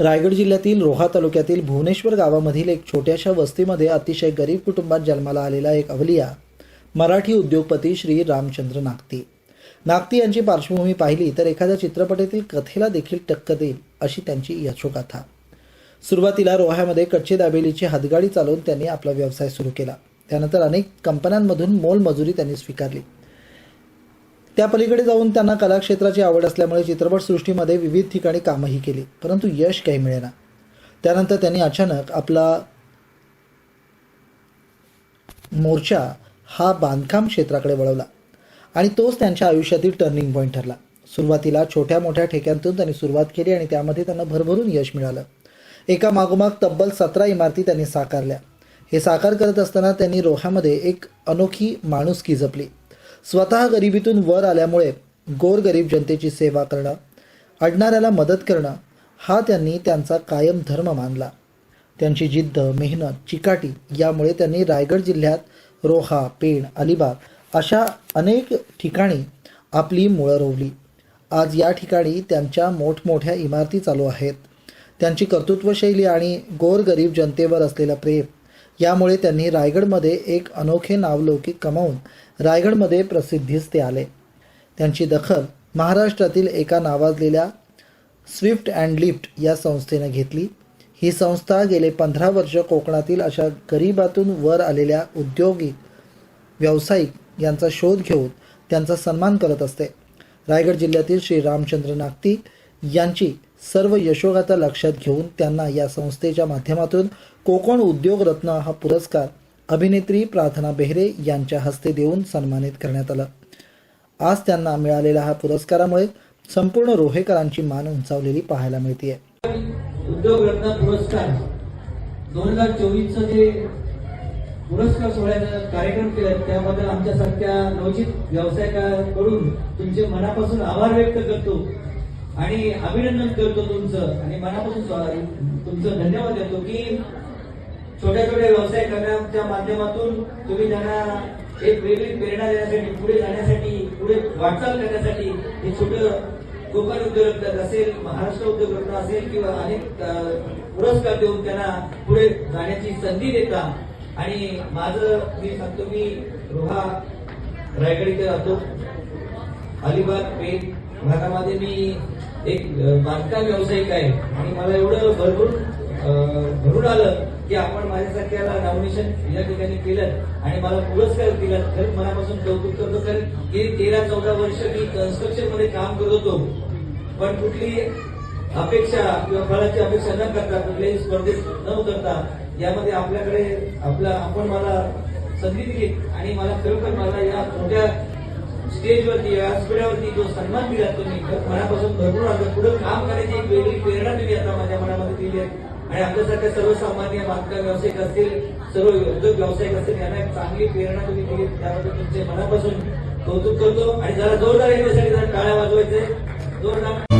रायगड जिल्ह्यातील रोहा तालुक्यातील भुवनेश्वर गावामधील एक छोट्याशा वस्तीमध्ये अतिशय गरीब कुटुंबात जन्माला आलेला एक अवलिया मराठी उद्योगपती श्री रामचंद्र नागती. नागती यांची पार्श्वभूमी पाहिली तर एखाद्या चित्रपटातील कथेला देखील टक्क देईल अशी त्यांची यशोगाथा. सुरुवातीला रोह्यामध्ये कच्चे दाबेलीची हातगाडी चालवून त्यांनी आपला व्यवसाय सुरू केला. त्यानंतर अनेक कंपन्यांमधून मोलमजुरी त्यांनी स्वीकारली. त्या पलीकडे जाऊन त्यांना कलाक्षेत्राची आवड असल्यामुळे चित्रपटसृष्टीमध्ये विविध ठिकाणी कामही केली परंतु यश काही मिळेना. त्यानंतर त्यांनी अचानक आपला मोर्चा हा बांधकाम क्षेत्राकडे वळवला आणि तोच त्यांच्या आयुष्यातील टर्निंग पॉईंट ठरला. सुरुवातीला छोट्या मोठ्या ठेक्यांतून त्यांनी सुरुवात केली आणि त्यामध्ये त्यांना भरभरून यश मिळालं. एका मागोमाग तब्बल सतरा इमारती त्यांनी साकारल्या. हे साकार करत असताना त्यांनी रोह्यामध्ये एक अनोखी माणुसकी जपली. स्वतः गरिबीतून वर आल्यामुळे गोरगरीब जनतेची सेवा करणं अडणाऱ्याला मदत करणं हा त्यांनी त्यांचा कायम धर्म मानला. त्यांची जिद्द मेहनत चिकाटी यामुळे त्यांनी रायगड जिल्ह्यात रोहा पेण अलिबाग अशा अनेक ठिकाणी आपली मुळं रोवली. आज या ठिकाणी त्यांच्या मोठमोठ्या इमारती चालू आहेत. त्यांची कर्तृत्वशैली आणि गोरगरीब जनतेवर असलेलं प्रेम यामुळे त्यांनी रायगडमध्ये एक अनोखे नावलौकिक कमावून रायगडमध्ये प्रसिद्धीस ते आले. त्यांची दखल महाराष्ट्रातील एका नावाजलेल्या स्विफ्ट अँड लिफ्ट या संस्थेनं घेतली. ही संस्था गेले पंधरा वर्ष कोकणातील अशा गरिबातून वर आलेल्या उद्योगिक व्यावसायिक यांचा शोध घेऊन त्यांचा सन्मान करत असते. रायगड जिल्ह्यातील श्री रामचंद्र नागती यांची सर्व यशोगाथा लक्षात घेऊन त्यांना या संस्थेच्या माध्यमातून कोकण उद्योग रत्न हा पुरस्कार अभिनेत्री प्रार्थना बेहरे यांच्या हस्ते देऊन सन्मानित करण्यात आला. आज त्यांना मिळालेल्या हा पुरस्कारामुळे संपूर्ण रोहेकरांची मान उंचावलेली पाहायला मिळते उद्योग रत्न पुरस्कार दोन हजार चोवीसचं जे पुरस्कार सोहळ्याचा कार्यक्रम केला त्याबद्दल आमच्यासारख्या नवजित व्यावसायिकाकडून तुमचे मनापासून आभार व्यक्त करतो. आणि अभिनंदन करतो तुमचं. आणि मनापासून स्वा- तुमचं धन्यवाद देतो की छोट्या छोट्या व्यवसाय करण्याच्या माध्यमातून तुम्ही त्यांना एक वेगळी प्रेरणा देण्यासाठी पुढे जाण्यासाठी पुढे वाटचाल करण्यासाठी हे छोटं कोकण उद्योगरत्न असेल महाराष्ट्र उद्योगरत्न असेल किंवा अनेक पुरस्कार देऊन त्यांना पुढे जाण्याची संधी देता. आणि माझं मी सांगतो मी रोहा रायगड इथे राहतो. अलिबाग पेठ भागामध्ये मी एक बांधकाम व्यावसायिक आहे. आणि मला एवढं भरपूर भरून आलं की आपण माझ्यासारख्याला नॉमिनेशन या ठिकाणी केलं आणि मला पुरस्कार दिला. खरंच मनापासून कौतुक करतो कारण गेली तेरा चौदा वर्ष मी कन्स्ट्रक्शनमध्ये काम करत होतो. पण कुठली अपेक्षा किंवा फळाची अपेक्षा न करता कुठल्याही स्पर्धेत न उतरता यामध्ये आपल्याकडे आपला आपण मला संधी दिली. आणि मला खरोखर मला या मोठ्या स्टेजवरती व्यासपीठावरती जो सन्मान दिला तुम्ही मनापासून भरपूर आलं पुढे काम करायची एक वेगळी प्रेरणा तुम्ही आता माझ्या मनामध्ये दिली आहे. आणि आपल्यासारख्या सर्वसामान्य बांधकाम व्यावसायिक असतील सर्व उद्योग व्यावसायिक असतील यांना एक चांगली प्रेरणा तुम्ही दिली. त्याबद्दल तुमचे मनापासून कौतुक करतो. आणि जरा जोरदार येण्यासाठी जरा टाळ्या वाजवायचे. जोरदार.